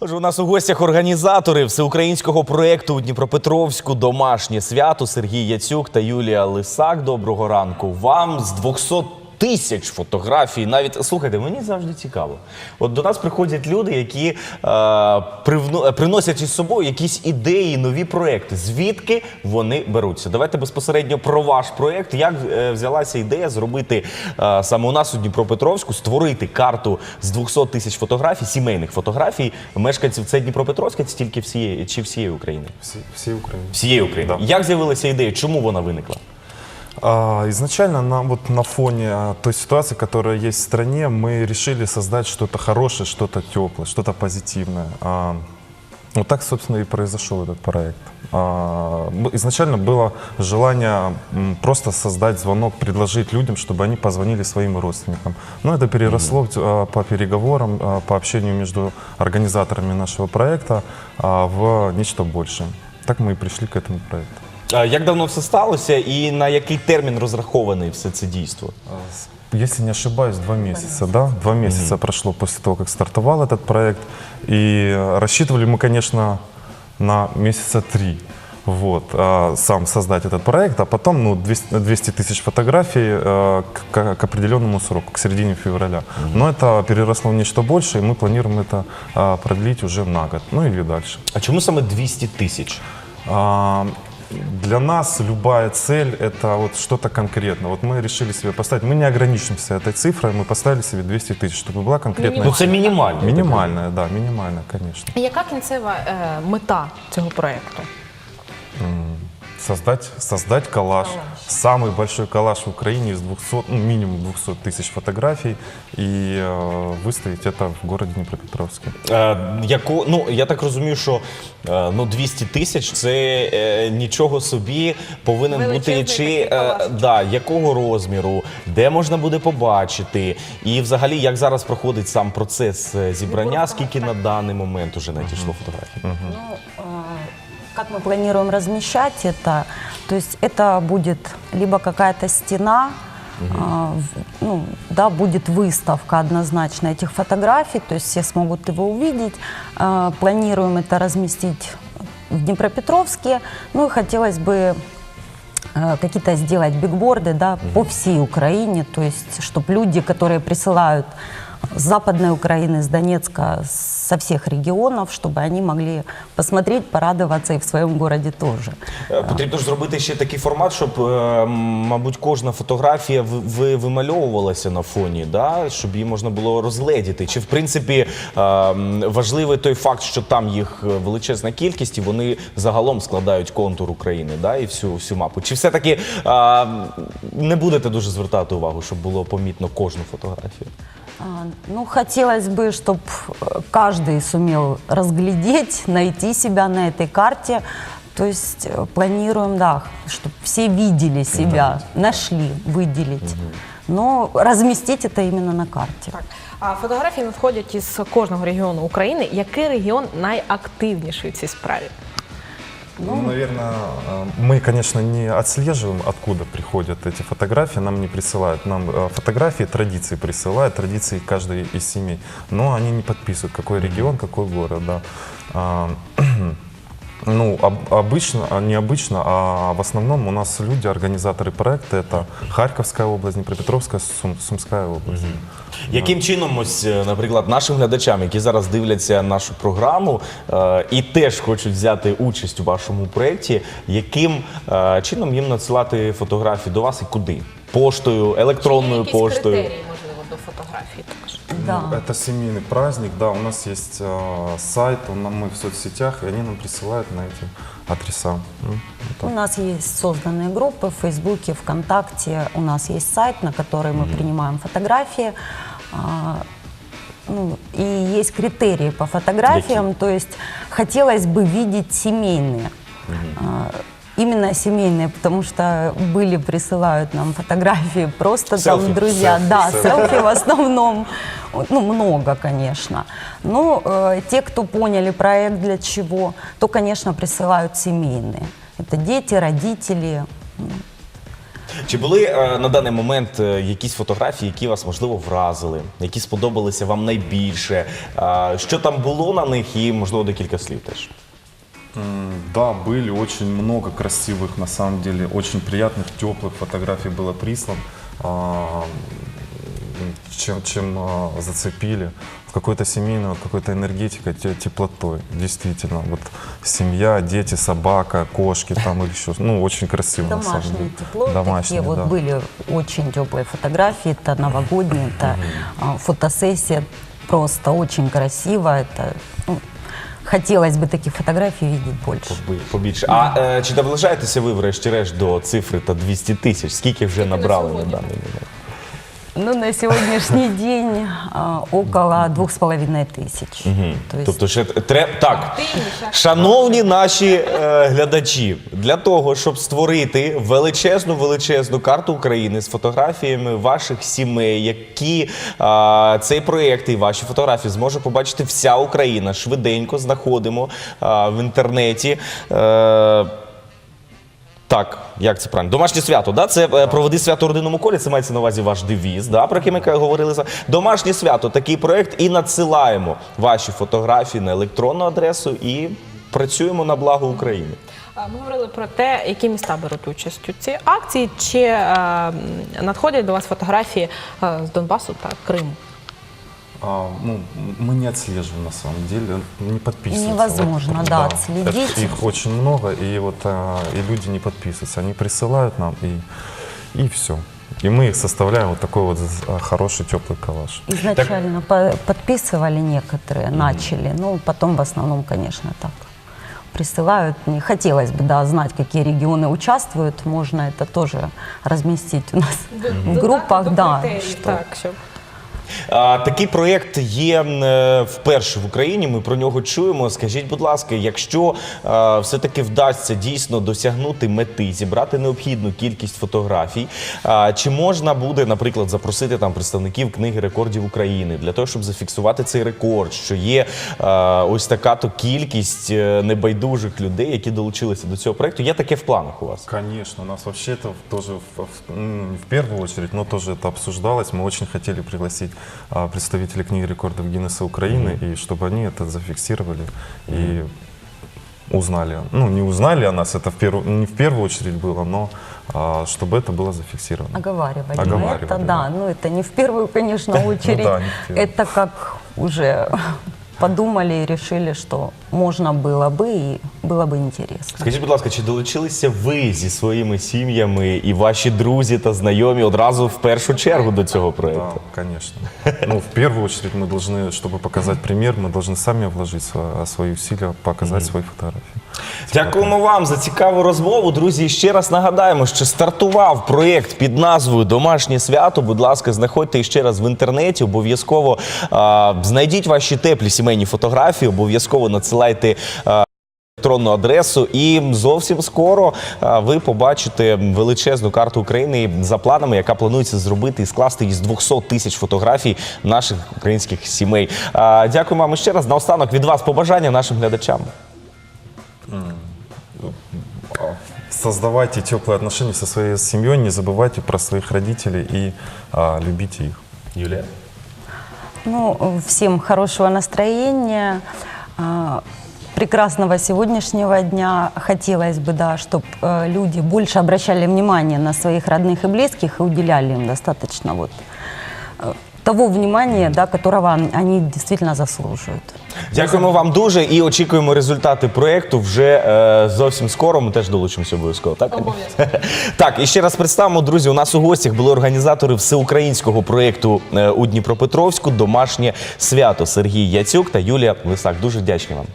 Отже, у нас у гостях організатори всеукраїнського проєкту у Дніпропетровську домашнє свято Сергій Яцюк та Юлія Лисак. Доброго ранку вам з 200 тисяч фотографій. Навіть слухайте, мені завжди цікаво. От до нас приходять люди, які е, привно- е, приносять із собою якісь ідеї, нові проекти. Звідки вони беруться? Давайте безпосередньо про ваш проект. Як е, взялася ідея зробити е, саме у нас у Дніпропетровську, створити карту з 200 тисяч фотографій, сімейних фотографій мешканців це Дніпропетровська, це тільки всієї чи всієї України? Всей, всей Украине. Всієї України. Да. Як з'явилася ідея? Чому вона виникла? А, изначально на, вот на фоне а, той ситуации, которая есть в стране, мы решили создать что-то хорошее, что-то теплое, что-то позитивное. А, вот так, собственно, и произошел этот проект. Изначально было желание просто создать звонок, предложить людям, чтобы они позвонили своим родственникам. Но это переросло по переговорам, по общению между организаторами нашего проекта в нечто большее. Так мы и пришли к этому проекту. А Як давно все сталося і на який термін розрахований все це дійство? Если не ошибаюсь, два месяца, да? Два месяца прошло после того, как стартовал этот проект. И э, рассчитывали мы, конечно, на месяца три. Вот, а, сам создать этот проект, а потом ну, 200 200 тысяч фотографий э, к, к определенному сроку, к середине февраля. Но это переросло в нечто большее, и мы планируем это а, продлить уже на год, ну или дальше. А чому саме 200 тисяч? А, Для нас любая цель – это вот что-то конкретное. Вот мы решили себе поставить, мы не ограничимся этой цифрой, мы поставили себе 200 тысяч, чтобы была конкретная Ну це мінімально. Минимальная, да, минимальная, конечно. Яка кінцева е, мета цього проєкту? Создать, создать коллаж. Самый большой коллаж в Украине из 200, ну, минимум 200 тысяч фотографий и э, выставить это в городе Днепропетровске. Е, яко, ну, я так розумію, що е, ну, 200 тисяч це е, нічого собі повинен бути Величезний чи такий е, калаш. да, якого розміру, де можна буде побачити, і взагалі як зараз проходить сам процес е, зібрання, скільки на даний момент уже надійшло фотографій? Ну, э, как мы планируем размещать это? То есть это будет либо какая-то стена, а, в- ну, да, будет выставка однозначно этих фотографий, то есть все смогут его увидеть. А, Планируем это разместить в Днепропетровске. Ну и хотелось бы э, какие-то сделать бигборды да, по всей Украине, то есть чтобы люди, которые присылают с Западной Украины, с Донецка, со всех регионов, чтобы они могли посмотреть, порадоваться и в своем городе тоже. Е, Потрібно ж зробити ще такий формат, щоб, е, мабуть, кожна фотографія ви- ви- вимальовувалася на фоні, да? щоб її можна було розгледіти. Чи в принципі е, важливий той факт, що там їх величезна кількість, і вони загалом складають контур України, да? і всю, всю мапу. Чи все-таки не будете дуже звертати увагу, щоб було помітно кожну фотографію? А, Ну, хотелось бы, чтобы каждый сумел разглядеть, найти себя на этой карте. То есть э, планируем, да, чтобы все видели себя, нашли, выделить. Но разместить это именно на карте. Так. А фотографії надходять із кожного регіону України. Який регіон найактивніший в цій справі? Ну, наверное, э, мы, конечно, не отслеживаем, откуда приходят эти фотографии, нам не присылают. Нам э, фотографии традиции присылают, традиции каждой из семей. Но они не подписывают, какой регион, какой город, да. А, Ну, об- обычно, а, не обычно, а в основном у нас люди, организаторы проекта, это Харьковская область, Днепропетровская, Сум- Сумская область. Яким чином, ось, е, наприклад, нашим глядачам, які зараз дивляться нашу програму е, і теж хочуть взяти участь у вашому проєкті, яким е, чином їм надсилати фотографії до вас і куди? Поштою, електронною Якісь поштою? критерії, Да. Ну, Это семейный праздник, да, у нас есть э, сайт, он мы в соцсетях, и они нам присылают на эти адреса. М, вот. У нас есть созданные группы в Фейсбуке, ВКонтакте. У нас есть сайт, на который мы принимаем фотографии. А, ну, и есть критерии по фотографиям, то есть хотелось бы видеть семейные. А, Именно семейные, потому что были, присылают нам фотографии просто Селфи. там друзья. Селфи, да, селфи. селфи в основном. Ну, много, конечно. Но э, те, кто поняли проект для чего, то, конечно, присылают семейные. Это дети, родители. Чи були е, на даний момент е, якісь фотографії, які вас можливо вразили, які сподобалися вам найбільше? Е, Що там було на них, і можливо декілька слів теж. М, Да, были очень много красивых, на самом деле, очень приятных, теплых фотографий было прислано, а, м, чем, чем а, зацепили. Какой-то семейной, вот какой-то энергетикой, те- теплотой. Действительно, вот семья, дети, собака, кошки там или еще, ну, очень красиво на самом Домашнее деле. тепло. Домашнее, такие да. вот были очень теплые фотографии. Это новогодние, это а, фотосессия. Просто очень красиво. Это ну, хотелось бы таких фотографий видеть больше. Поби- Побільше. А е, чи наближаєтеся ви, врешті-решт, до цифри та 200 тисяч? Скільки вже набрали на даний момент? Ну, на сегодняшний день а, около двух с половиной тысяч. То есть Тобто, ще треба так, шановні наші е, глядачі, для того, щоб створити величезну величезну карту України з фотографіями ваших сімей, які е, цей проєкт і ваші фотографії зможе побачити вся Україна. Швиденько знаходимо е, в інтернеті. Е, так, як це правильно? Домашнє свято, да? Це е, проведи свято в родинному колі. Це мається на увазі ваш девіз, да? про який ми говорили. за- Домашнє свято, такий проект, і надсилаємо ваші фотографії на електронну адресу і працюємо на благо України. Ми говорили про те, які міста беруть участь у цій акції. Чи е, надходять до вас фотографії е, з Донбасу та Криму? А, ну, мы не отслеживаем на самом деле, не подписываются. Невозможно, Вот, да, Это отследить. их очень много, и вот а, и люди не подписываются. Они присылают нам, и, и все. И мы их составляем вот такой вот а, хороший теплый коллаж. изначально по- подписывали некоторые, начали. Ну, потом в основном, конечно, так присылают. Не хотелось бы, да, знать, какие регионы участвуют. Можно это тоже разместить у нас в группах, да. что- Так, щоб А, такий проєкт є е, вперше в Україні. Ми про нього чуємо. Скажіть, будь ласка, якщо е, все-таки вдасться дійсно досягнути мети, зібрати необхідну кількість фотографій, а, чи можна буде, наприклад, запросити там представників книги рекордів України для того, щоб зафіксувати цей рекорд, що є е, ось така то кількість е, небайдужих людей, які долучилися до цього проєкту. Є таке в планах у вас? Конечно, у нас вообще это тоже в, в- м, в первую очередь, но тоже это обсуждалось. Мы очень хотели пригласить а, представителей книги рекордов Гиннесса Украины, и чтобы они это зафиксировали и узнали. Ну, не узнали о нас, это в первую, не в первую очередь было, но а, чтобы это было зафиксировано. Оговаривали. Оговаривали, это, да. да. Ну, это не в первую, конечно, очередь. да, не в первую. Это как уже подумали и решили, что можно было бы и было бы интересно. Скажіть, будь ласка, чи долучилися ви зі своїми сім'ями і ваші друзі та знайомі одразу в першу чергу до цього Да, проєкту? конечно. Ну, в первую очередь мы должны, чтобы показать пример, мы должны сами вложить сво- свои усилия, показать свои фотографии. Дякуємо вам за цікаву розмову. Друзі, ще раз нагадаємо, що стартував проєкт під назвою Домашнє свято. Будь ласка, знаходьте ще раз в інтернеті. Обов'язково а, знайдіть ваші теплі сімейні фотографії, обов'язково надсилайте. а, Електронну адресу, і зовсім скоро ви побачите величезну карту України за планами, яка планується зробити і скласти із 200 тисяч фотографій наших українських сімей. Дякую вам ще раз. Наостанок від вас побажання нашим глядачам. Создавайте теплые отношения со своей семьей, не забывайте про своих родителей и а, любите их. Юлія. Ну, э, всем хорошего настроения, а, прекрасного сегодняшнего дня. Хотелось бы, да, чтобы люди больше обращали внимание на своих родных и близких и уделяли им достаточно вот э, того внимания, да, которого он- они действительно заслуживают. Дякуємо вам дуже і очікуємо результати проєкту вже е, зовсім скоро. Ми теж долучимося обов'язково. Так Обов'язково. так і ще раз представимо, друзі. У нас у гостях були організатори всеукраїнського проєкту е, у Дніпропетровську Домашнє свято Сергій Яцюк та Юлія Лисак. Дуже вдячні вам.